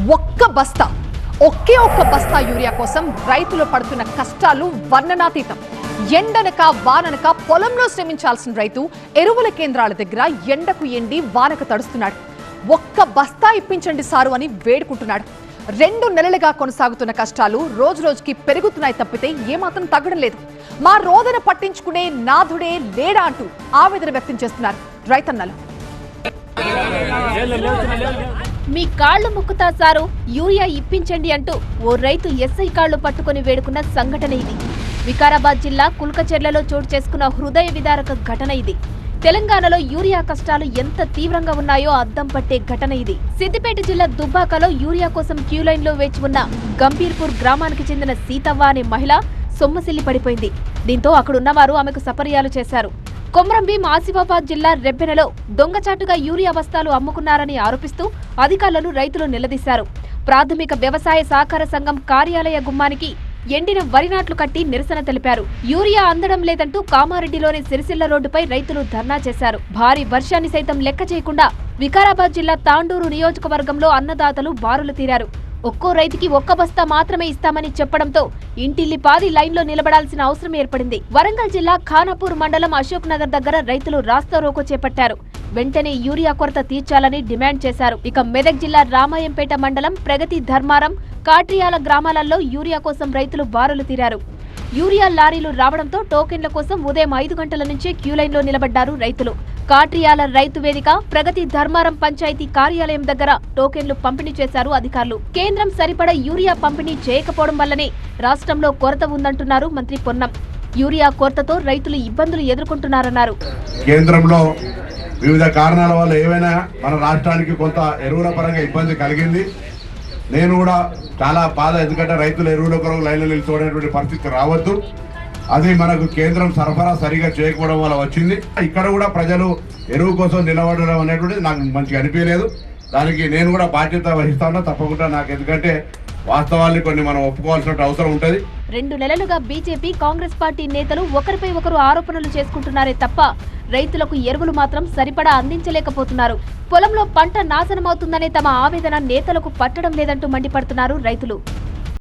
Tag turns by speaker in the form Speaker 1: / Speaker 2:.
Speaker 1: ఒక్క బస్తా ఒకే ఒక్క బస్తా యూరియా కోసం రైతులు పడుతున్న కష్టాలు వర్ణనాతీతం. ఎండనక వాననక పొలంలో శ్రమించాల్సిన రైతు ఎరువుల కేంద్రాల దగ్గర ఎండకు ఎండి వానకు తడుస్తున్నాడు. ఒక్క బస్తా ఇప్పించండి సారు అని వేడుకుంటున్నాడు. రెండు నెలలుగా కొనసాగుతున్న కష్టాలు రోజు రోజుకి పెరుగుతున్నాయి తప్పితే ఏమాత్రం తగ్గడం లేదు. మా రోదన పట్టించుకునే నాథుడే లేడా అంటూ ఆవేదన వ్యక్తం చేస్తున్నారు రైతన్నలు.
Speaker 2: మీ కాళ్ళు ముక్కుతా సారు యూరియా ఇప్పించండి అంటూ ఓ రైతు ఎస్ఐ కాళ్ళు పట్టుకొని వేడుకున్న సంఘటన ఇది. వికారాబాద్ జిల్లా కుల్కచెర్లలో చోటు చేసుకున్న హృదయ విదారక ఘటన ఇది. తెలంగాణలో యూరియా కష్టాలు ఎంత తీవ్రంగా ఉన్నాయో అద్దం పట్టే ఘటన ఇది. సిద్దిపేట జిల్లా దుబ్బాకలో యూరియా కోసం క్యూ లో వేచి ఉన్న గంభీర్పూర్ గ్రామానికి చెందిన సీతవ్వ అనే మహిళ సొమ్మసిల్లి పడిపోయింది. దీంతో అక్కడున్నవారు ఆమెకు సపర్యాలు చేశారు. కొమరంభీం ఆసిఫాబాద్ జిల్లా రెబ్బెనలో దొంగచాటుగా యూరియా బస్తాలు అమ్ముకున్నారని ఆరోపిస్తూ అధికారులను రైతులు నిలదీశారు. ప్రాథమిక వ్యవసాయ సహకార సంఘం కార్యాలయ గుమ్మానికి ఎండిన వరి నాట్లు కట్టి నిరసన తెలిపారు. యూరియా అందడం లేదంటూ కామారెడ్డిలోని సిరిసిల్ల రోడ్డుపై రైతులు ధర్నా చేశారు. భారీ వర్షాన్ని సైతం లెక్క చేయకుండా వికారాబాద్ జిల్లా తాండూరు నియోజకవర్గంలో అన్నదాతలు బారులు తీరారు. ఒక్కో రైతుకి ఒక్క బస్తా మాత్రమే ఇస్తామని చెప్పడంతో ఇంటిల్లి పాది లైన్లో నిలబడాల్సిన అవసరం ఏర్పడింది. వరంగల్ జిల్లా ఖానాపూర్ మండలం అశోక్ నగర్ దగ్గర రైతులు రాస్తా రోకో చేపట్టారు. వెంటనే యూరియా కొరత తీర్చాలని డిమాండ్ చేశారు. ఇక మెదక్ జిల్లా రామాయంపేట మండలం ప్రగతి ధర్మారం కాట్రియాల గ్రామాలలో యూరియా కోసం రైతులు బారులు తీరారు. యూరియా లారీలు రావడంతో టోకెన్ల కోసం ఉదయం ఐదు గంటల నుంచే క్యూ లైన్లో నిలబడ్డారు రైతులు. కాట్రియాల రైతు వేదిక ప్రగతి ధర్మారం పంచాయతీ కార్యాలయం దగ్గర టోకెన్లు పంపిణీ చేశారు అధికారులు. కేంద్రం సరిపడ యూరియా పంపిణీ చేయకపోవడం వల్లనే రాష్ట్రంలో కొరత ఉందంటున్నారు మంత్రి పొన్నం. యూరియా కొరతతో రైతులు ఇబ్బందులు ఎదుర్కొంటున్నారన్నారు.
Speaker 3: కేంద్రంలో వివిధ కారణాల వల్ల ఏమైనా మన రాష్ట్రానికి కొంత ఎరువుల పరంగా ఇబ్బంది కలిగింది. నేను కూడా చాలా బాధ ఎందుకంటే రైతులు ఎరువుల కొరకు లైన్లో నిలిచిపోయినటువంటి పరిస్థితి రావద్దు. అది మనకు కేంద్రం సరఫరా సరిగా చేయకపోవడం వల్ల వచ్చింది. ఇక్కడ కూడా ప్రజలు ఎరువు కోసం నిలబడడం అనేటువంటిది నాకు మంచిగా అనిపించలేదు. దానికి నేను కూడా బాధ్యత వహిస్తాను తప్పకుండా నాకు ఎందుకంటే వాస్తవాన్ని కొన్ని మనం ఒప్పుకోవాల్సిన అవసరం ఉంటుంది.
Speaker 2: రెండు నెలలుగా బీజేపీ కాంగ్రెస్ పార్టీ నేతలు ఒకరిపై ఒకరు ఆరోపణలు చేసుకుంటున్నారే తప్ప రైతులకు ఎరువులు మాత్రం సరిపడా అందించలేకపోతున్నారు. పొలంలో పంట నాశనమవుతుందనే తమ ఆవేదన నేతలకు పట్టడం లేదంటూ మండిపడుతున్నారు రైతులు.